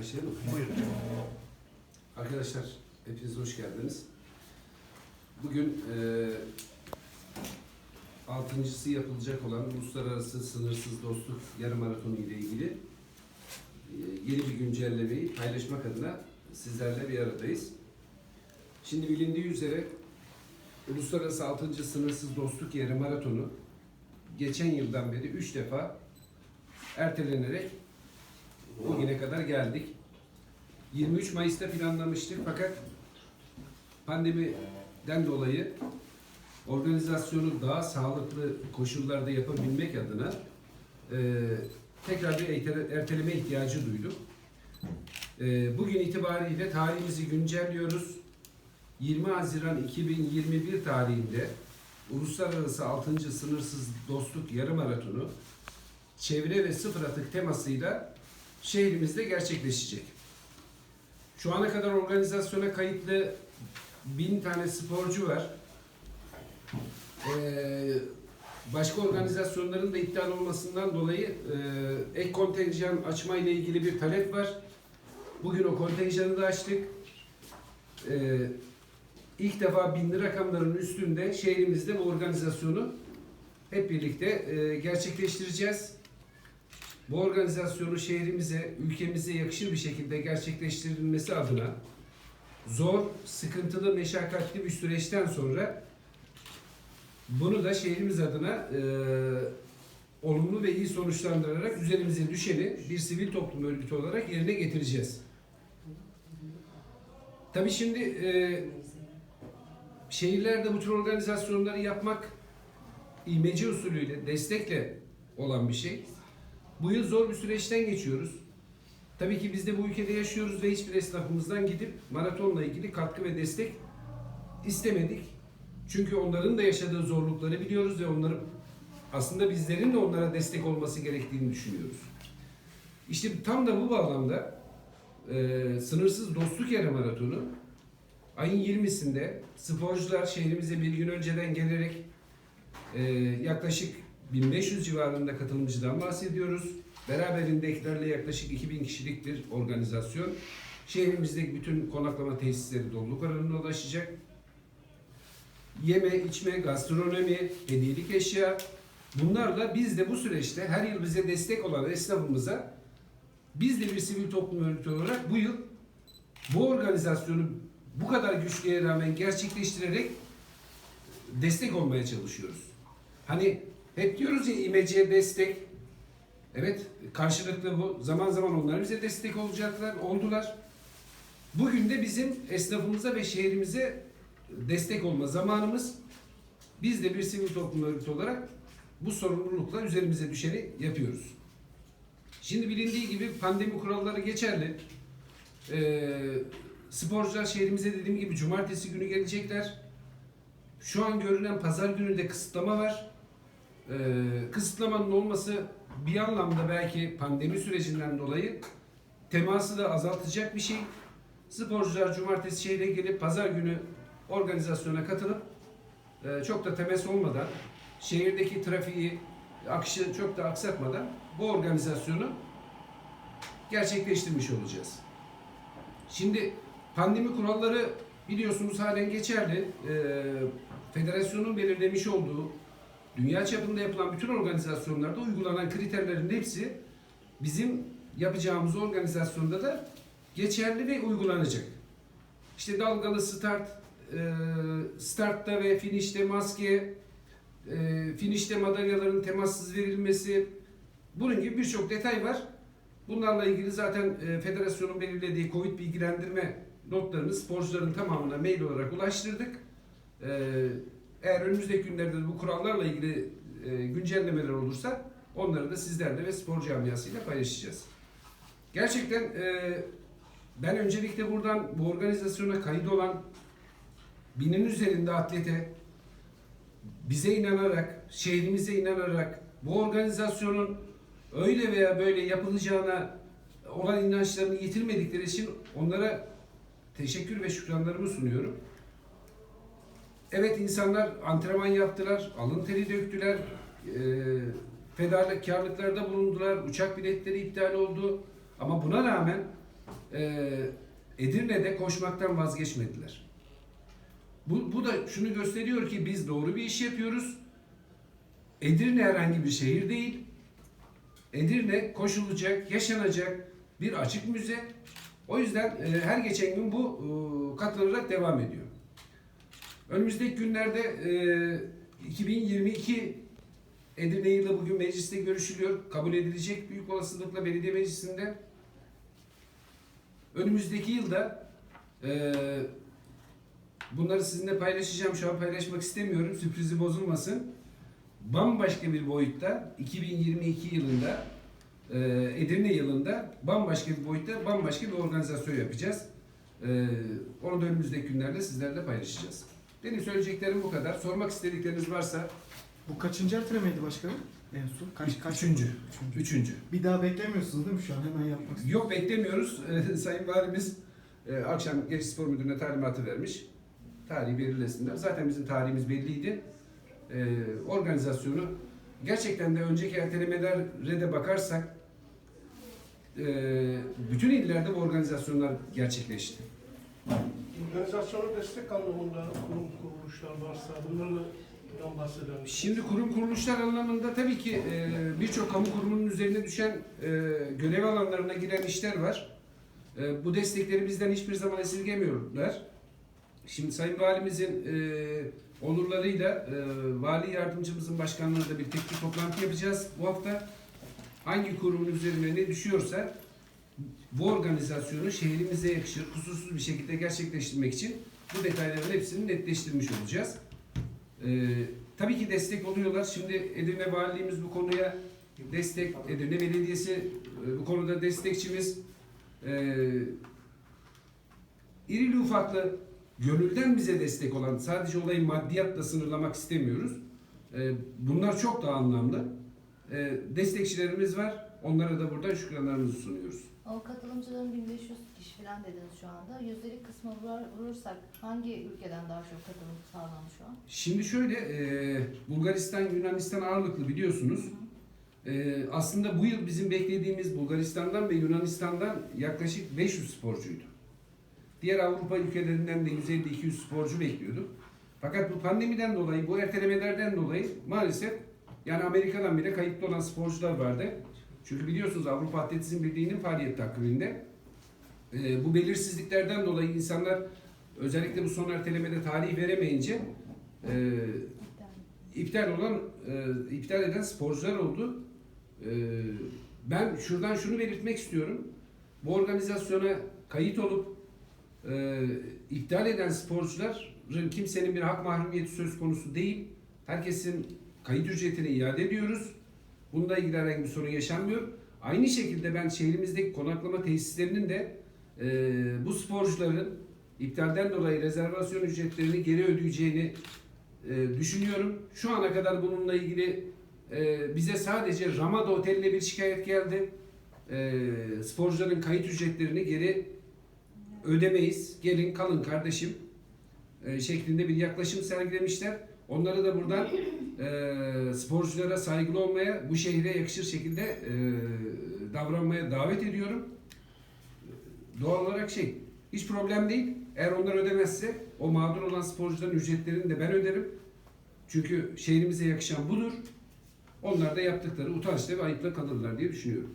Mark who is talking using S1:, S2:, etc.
S1: Başlayalım.
S2: Buyurun.
S1: Arkadaşlar hepiniz hoş geldiniz. Bugün e, altıncısı yapılacak olan Uluslararası Sınırsız Dostluk Yarım Maratonu ile ilgili e, yeni bir güncellemeyi paylaşmak adına sizlerle bir aradayız. Şimdi bilindiği üzere Uluslararası 6. Sınırsız Dostluk Yarım Maratonu geçen yıldan beri 3 defa ertelenerek bugüne kadar geldik. 23 Mayıs'ta planlamıştık fakat pandemiden dolayı organizasyonu daha sağlıklı koşullarda yapabilmek adına e, tekrar bir ertele- erteleme ihtiyacı duyduk. E, bugün itibariyle tarihimizi güncelliyoruz. 20 Haziran 2021 tarihinde Uluslararası 6. Sınırsız Dostluk Yarım Maratonu çevre ve sıfır atık temasıyla şehrimizde gerçekleşecek. Şu ana kadar organizasyona kayıtlı bin tane sporcu var. Ee, başka organizasyonların da iptal olmasından dolayı e, ek kontenjan açma ile ilgili bir talep var. Bugün o kontenjanı da açtık. Ee, ilk defa binli rakamların üstünde şehrimizde bu organizasyonu hep birlikte e, gerçekleştireceğiz. Bu organizasyonu şehrimize, ülkemize yakışır bir şekilde gerçekleştirilmesi adına zor, sıkıntılı, meşakkatli bir süreçten sonra bunu da şehrimiz adına e, olumlu ve iyi sonuçlandırarak üzerimize düşeni bir sivil toplum örgütü olarak yerine getireceğiz. Tabii şimdi e, şehirlerde bu tür organizasyonları yapmak imece usulüyle, destekle olan bir şey. Bu yıl zor bir süreçten geçiyoruz. Tabii ki biz de bu ülkede yaşıyoruz ve hiçbir esnafımızdan gidip maratonla ilgili katkı ve destek istemedik. Çünkü onların da yaşadığı zorlukları biliyoruz ve onların aslında bizlerin de onlara destek olması gerektiğini düşünüyoruz. İşte tam da bu bağlamda e, sınırsız dostluk yarı maratonu ayın 20'sinde sporcular şehrimize bir gün önceden gelerek e, yaklaşık 1500 civarında katılımcıdan bahsediyoruz. Beraberindeklerle yaklaşık 2000 kişilik bir organizasyon. Şehrimizdeki bütün konaklama tesisleri doluluk oranına ulaşacak. Yeme, içme, gastronomi, hediyelik eşya. Bunlarla biz de bu süreçte her yıl bize destek olan esnafımıza biz de bir sivil toplum örgütü olarak bu yıl bu organizasyonu bu kadar güçlüğe rağmen gerçekleştirerek destek olmaya çalışıyoruz. Hani hep diyoruz ya imece destek. Evet karşılıklı bu. Zaman zaman onlar bize destek olacaklar, oldular. Bugün de bizim esnafımıza ve şehrimize destek olma zamanımız. Biz de bir sivil toplum örgütü olarak bu sorumlulukla üzerimize düşeni yapıyoruz. Şimdi bilindiği gibi pandemi kuralları geçerli. Ee, sporcular şehrimize dediğim gibi cumartesi günü gelecekler. Şu an görünen pazar günü de kısıtlama var. Ee, kısıtlamanın olması bir anlamda belki pandemi sürecinden dolayı teması da azaltacak bir şey. Sporcular cumartesi şehre gelip pazar günü organizasyona katılıp e, çok da temas olmadan şehirdeki trafiği akışı çok da aksatmadan bu organizasyonu gerçekleştirmiş olacağız. Şimdi pandemi kuralları biliyorsunuz halen geçerli. Ee, federasyonun belirlemiş olduğu dünya çapında yapılan bütün organizasyonlarda uygulanan kriterlerin hepsi bizim yapacağımız organizasyonda da geçerli ve uygulanacak. İşte dalgalı start, e, startta ve finişte maske, e, finişte madalyaların temassız verilmesi, bunun gibi birçok detay var. Bunlarla ilgili zaten e, federasyonun belirlediği Covid bilgilendirme notlarını sporcuların tamamına mail olarak ulaştırdık. Eğer önümüzdeki günlerde de bu kurallarla ilgili e, güncellemeler olursa onları da sizlerle ve spor camiasıyla paylaşacağız. Gerçekten e, ben öncelikle buradan bu organizasyona kayıt olan binin üzerinde atlete bize inanarak, şehrimize inanarak bu organizasyonun öyle veya böyle yapılacağına olan inançlarını yitirmedikleri için onlara teşekkür ve şükranlarımı sunuyorum. Evet insanlar antrenman yaptılar, alın teri döktüler, e, fedakarlıklarda bulundular, uçak biletleri iptal oldu. Ama buna rağmen e, Edirne'de koşmaktan vazgeçmediler. Bu, bu da şunu gösteriyor ki biz doğru bir iş yapıyoruz. Edirne herhangi bir şehir değil. Edirne koşulacak, yaşanacak bir açık müze. O yüzden e, her geçen gün bu e, katılarak devam ediyor. Önümüzdeki günlerde e, 2022 Edirne yılı bugün mecliste görüşülüyor. Kabul edilecek büyük olasılıkla belediye meclisinde. Önümüzdeki yılda e, bunları sizinle paylaşacağım. Şu an paylaşmak istemiyorum. Sürprizi bozulmasın. Bambaşka bir boyutta 2022 yılında e, Edirne yılında bambaşka bir boyutta bambaşka bir organizasyon yapacağız. E, onu da önümüzdeki günlerde sizlerle paylaşacağız. Benim söyleyeceklerim bu kadar. Sormak istedikleriniz varsa
S2: Bu kaçıncı ertelemeydi başkanım? En son kaç kaç?
S1: Üçüncü.
S2: Üçüncü.
S1: üçüncü.
S2: Bir daha beklemiyorsunuz değil mi şu an hemen yapmak istiyorum.
S1: Yok beklemiyoruz. Ee, Sayın Valimiz e, akşam Genç Spor Müdürü'ne talimatı vermiş. Tarihi belirlesinler. Zaten bizim tarihimiz belliydi. Ee, organizasyonu gerçekten de önceki ertelemelere de bakarsak e, bütün illerde bu organizasyonlar gerçekleşti.
S3: Organizasyona destek anlamında kurum kuruluşlar varsa bunlardan bahseder misiniz?
S1: Şimdi kurum kuruluşlar anlamında tabii ki e, birçok kamu kurumunun üzerine düşen e, görev alanlarına giren işler var. E, bu destekleri bizden hiçbir zaman esirgemiyorlar. Şimdi Sayın Valimizin e, olurlarıyla e, Vali Yardımcımızın başkanlığında bir teknik toplantı yapacağız bu hafta. Hangi kurumun üzerine ne düşüyorsa bu organizasyonu şehrimize yakışır, kusursuz bir şekilde gerçekleştirmek için bu detayların hepsini netleştirmiş olacağız. Ee, tabii ki destek oluyorlar. Şimdi Edirne Valiliğimiz bu konuya destek, Edirne Belediyesi e, bu konuda destekçimiz. Ee, irili ufaklı gönülden bize destek olan, sadece olayı maddiyatla sınırlamak istemiyoruz. Ee, bunlar çok daha anlamlı. Ee, destekçilerimiz var. Onlara da buradan şükranlarımızı sunuyoruz.
S4: O katılımcıların 1500 kişi falan dediniz şu anda. Yüzdelik kısmı vurur- vurursak hangi ülkeden daha çok katılım sağlandı şu an?
S1: Şimdi şöyle, e, Bulgaristan, Yunanistan ağırlıklı biliyorsunuz. E, aslında bu yıl bizim beklediğimiz Bulgaristan'dan ve Yunanistan'dan yaklaşık 500 sporcuydu. Diğer Avrupa ülkelerinden de 150-200 sporcu bekliyorduk. Fakat bu pandemiden dolayı, bu ertelemelerden dolayı maalesef yani Amerika'dan bile kayıtlı olan sporcular vardı. Çünkü biliyorsunuz Avrupa Atletizm Birliği'nin faaliyet takviminde e, bu belirsizliklerden dolayı insanlar özellikle bu son ertelemede tarih veremeyince e, iptal olan e, iptal eden sporcular oldu. E, ben şuradan şunu belirtmek istiyorum. Bu organizasyona kayıt olup e, iptal eden sporcuların kimsenin bir hak mahrumiyeti söz konusu değil. Herkesin kayıt ücretini iade ediyoruz. Bunda ilgili herhangi bir sorun yaşanmıyor. Aynı şekilde ben şehrimizdeki konaklama tesislerinin de e, bu sporcuların iptalden dolayı rezervasyon ücretlerini geri ödeyeceğini e, düşünüyorum. Şu ana kadar bununla ilgili e, bize sadece Ramada Oteli'ne bir şikayet geldi. E, sporcuların kayıt ücretlerini geri ödemeyiz. Gelin kalın kardeşim e, şeklinde bir yaklaşım sergilemişler. Onları da buradan e, sporculara saygılı olmaya, bu şehre yakışır şekilde e, davranmaya davet ediyorum. Doğal olarak şey, hiç problem değil. Eğer onlar ödemezse o mağdur olan sporcuların ücretlerini de ben öderim. Çünkü şehrimize yakışan budur. Onlar da yaptıkları utançla ve ayıpla kalırlar diye düşünüyorum.